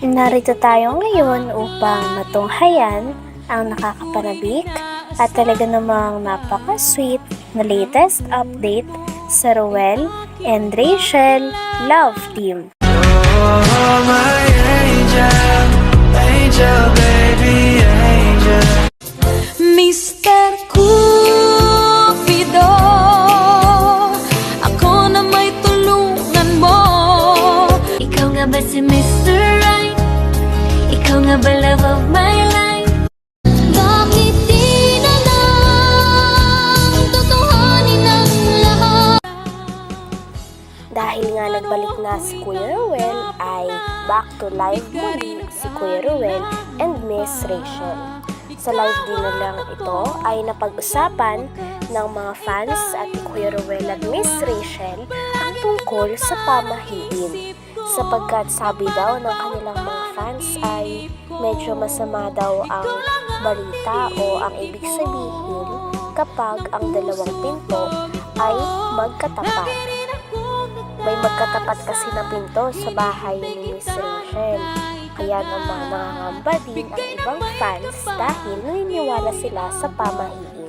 Narito tayo ngayon upang matunghayan ang nakakapanabik at talaga namang napaka-sweet na latest update sa Ruel and Rachel Love Team. Oh, my angel, nagbalik na si Kuya Ruel ay back to live muli si Kuya Ruel and Miss Rachel. Sa live dinner lang ito ay napag-usapan ng mga fans at Kuya Ruel at Miss Rachel ang tungkol sa pamahiin. Sapagkat sabi daw ng kanilang mga fans ay medyo masama daw ang balita o ang ibig sabihin kapag ang dalawang pinto ay magkatapat. May magkatapat kasi na pinto sa bahay ni Miss Rachel. Kaya naman nangangamba din ang ibang fans dahil naniniwala sila sa pamahiin.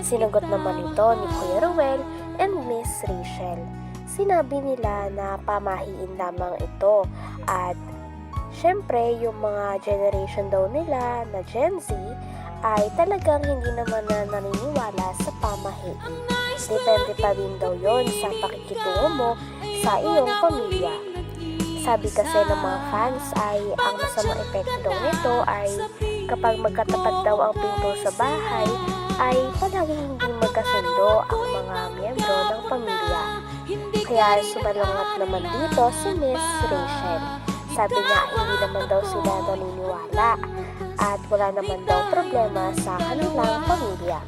Sinagot naman ito ni Kuya Ruel and Miss Rachel. Sinabi nila na pamahiin lamang ito at syempre yung mga generation daw nila na Gen Z ay talagang hindi naman na naniniwala sa pamahiin. Depende pa din daw yon sa pakikitungo mo sa iyong pamilya. Sabi kasi ng mga fans ay ang masamang epekto nito ay kapag magkatapat daw ang pinto sa bahay ay palaging hindi magkasundo ang mga miyembro ng pamilya. Kaya sumalungat naman dito si Miss Rachel. Sabi niya hindi naman daw sila naniniwala at wala naman daw problema sa kanilang pamilya.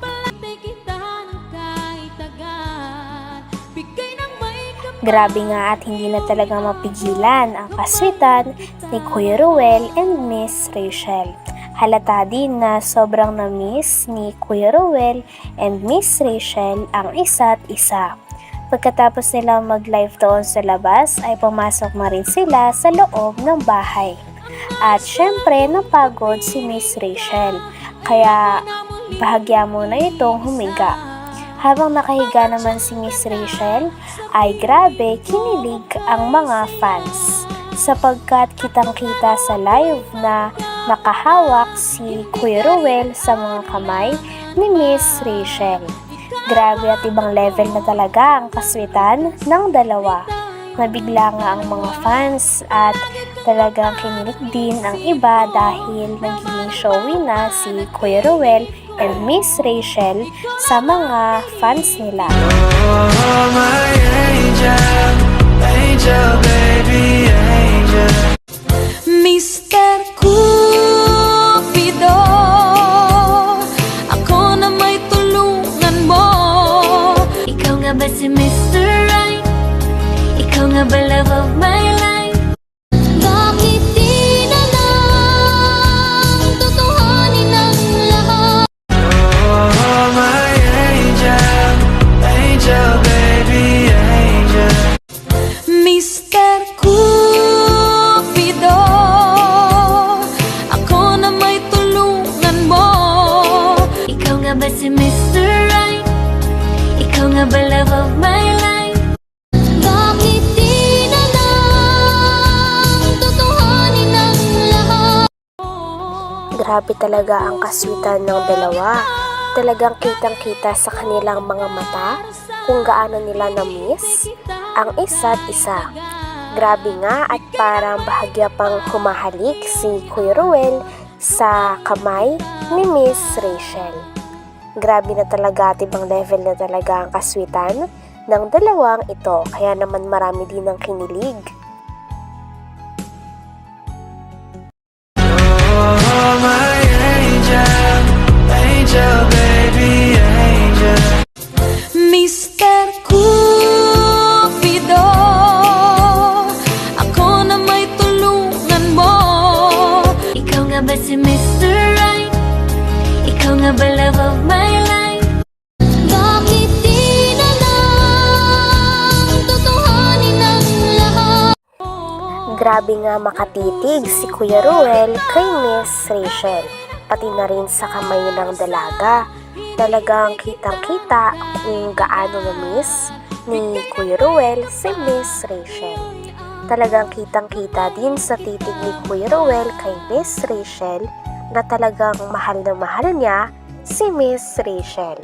Grabe nga at hindi na talaga mapigilan ang kaswitan ni Kuya Ruel and Miss Rachel. Halata din na sobrang na-miss ni Kuya Ruel and Miss Rachel ang isa't isa. Pagkatapos nila mag-live doon sa labas ay pumasok na rin sila sa loob ng bahay. At syempre napagod si Miss Rachel kaya bahagya muna itong humiga. Habang nakahiga naman si Miss Rachel, ay grabe kinilig ang mga fans. Sapagkat kitang-kita sa live na nakahawak si Kuya Ruel sa mga kamay ni Miss Rachel. Grabe at ibang level na talaga ang kaswitan ng dalawa. Nabigla nga ang mga fans at talagang kinilig din ang iba dahil nagiging showy na si Kuya Ruel and Miss Rachel sa mga fans nila. Oh, my angel, angel, baby, angel. Grabe talaga ang kaswitan ng dalawa. Talagang kitang-kita sa kanilang mga mata kung gaano nila na-miss ang isa't isa. Grabe nga at parang bahagya pang humahalik si Kuya Ruel sa kamay ni Miss Rachel. Grabe na talaga at ibang level na talaga ang kaswitan ng dalawang ito kaya naman marami din ang kinilig. Grabe nga makatitig si Kuya Ruel kay Miss Rachel, pati na rin sa kamay ng dalaga. Talagang kitang-kita kung gaano na-miss ni Kuya Ruel si Miss Rachel. Talagang kitang-kita din sa titig ni Kuya Ruel kay Miss Rachel na talagang mahal na mahal niya si Miss Rachel.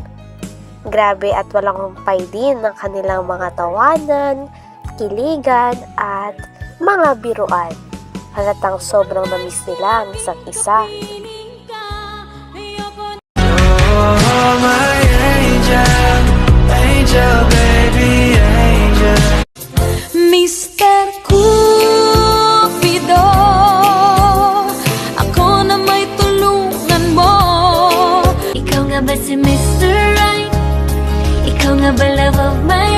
Grabe at walang humpay din ng kanilang mga tawanan, kiligan at mga biruan. Halatang sobrang namiss nila ang isa't isa. Oh, my angel, angel, baby, angel. Mr. Cupido Ako na may tulungan mo Ikaw nga ba si Mr. Right? Ikaw nga ba love of my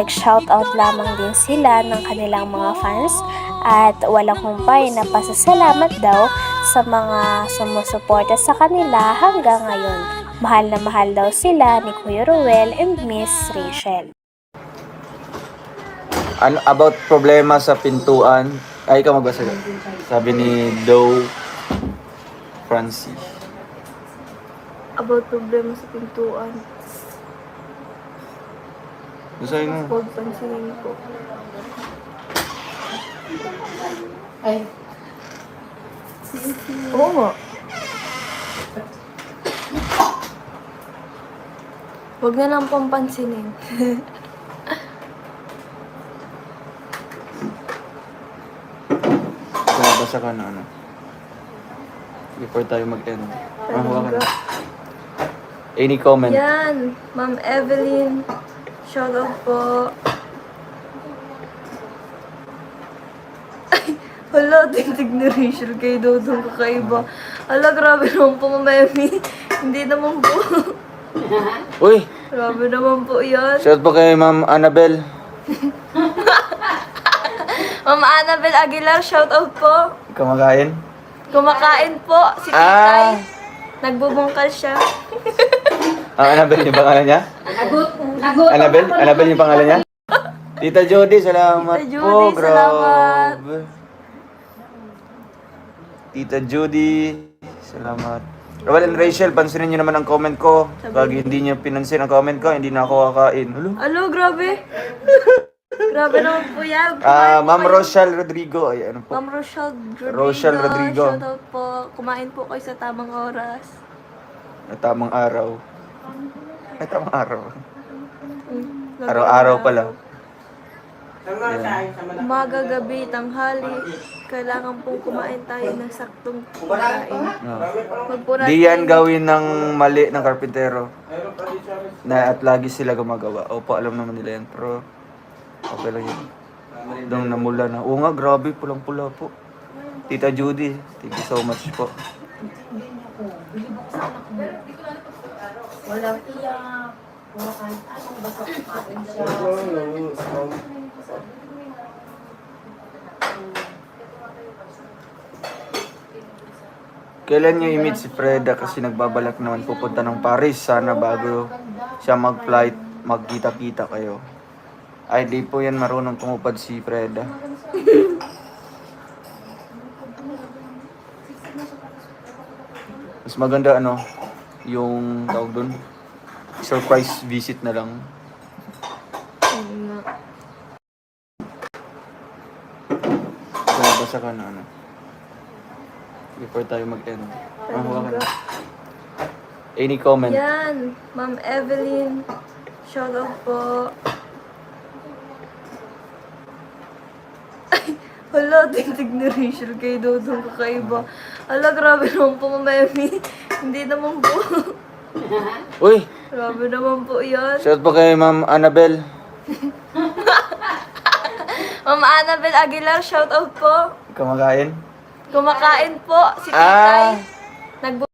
nag-shoutout lamang din sila ng kanilang mga fans at walang humpay na pasasalamat daw sa mga sumusuporta sa kanila hanggang ngayon. Mahal na mahal daw sila ni Kuya Ruel and Miss Rachel. Ano about problema sa pintuan? Ay, ikaw magbasa ka. Sabi ni Doe Francie. about problema sa pintuan. Basahin mo. Huwag pansinin ko. Ay. Oo nga. Huwag na lang pong pansinin. Magbasa ka na ano. Before tayo mag-end. Ah, hawakan. Talaga. Any comment? Yan, Ma'am Evelyn. Shout out po. Ay, hala, tingtig ni Rachel kay Dodong kakaiba. Hala, grabe naman po, Emmy. Hindi naman po. Uy! grabe naman po yan. Shout po kay Ma'am Annabel. Ma'am Annabel Aguilar, shout out po. Ikaw magain? Kumakain po si Ah! Titay. Nagbubungkal siya. Ah, Annabel yung pangalan niya? Annabel? Annabel yung pangalan niya? Tita Jody, salamat Tita Jody, po. salamat. Grabe. Tita Judy, salamat. Rowan and Rachel, pansinin niyo naman ang comment ko. Pag hindi niyo pinansin ang comment ko, hindi na ako kakain. Hello? Alo, grabe. grabe naman po yan. Ah, po Ma'am kayo. Rochelle Rodrigo. Ay, ano po? Ma'am Rochelle Rodrigo. Rochelle Rodrigo. Shout out po. Kumain po kayo sa tamang oras. Na tamang araw. Ay, tamang araw. Mm, Araw-araw pala. Umaga, gabi, tanghali. Kailangan pong kumain tayo ng saktong pagkain. No. Ah. Di yan gawin ng mali ng karpintero. Na at lagi sila gumagawa. Opo, alam naman nila yan. Pero, okay lang yun. Doon namula na. Oo nga, grabe, pulang-pula po. Tita Judy, thank you so much po. Kailan niyo i-meet si Freda kasi nagbabalak naman pupunta ng Paris sana bago siya mag-flight, magkita-kita kayo. Ay, di po yan marunong tumupad si Freda. Mas maganda ano, yung tawag doon, surprise visit na lang. Basa ka na ano. Before tayo mag-end. Ah, hawakan. Any comment? Yan, Ma'am Evelyn. Shout out po. Ay, hala, tingtig ni Rachel kay Dodong kakaiba. Hala, grabe naman po, Ma'am Emmy. Hindi naman po. Uy! grabe naman po yan. Shout po kay Ma'am Annabel. Mama Annabel Aguilar, shout out po. Kumakain? Kumakain po si Ah. Titay. Nagbu-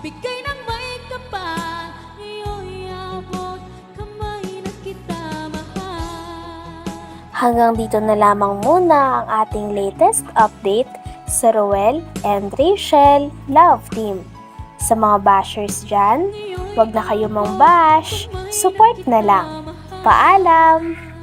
Bigay ng may kapal Iyo'y abot Kamay na kita mahal Hanggang dito na lamang muna ang ating latest update sa Roel and Rachel Love Team. Sa mga bashers dyan, wag na kayo mang bash, support na lang. Paalam!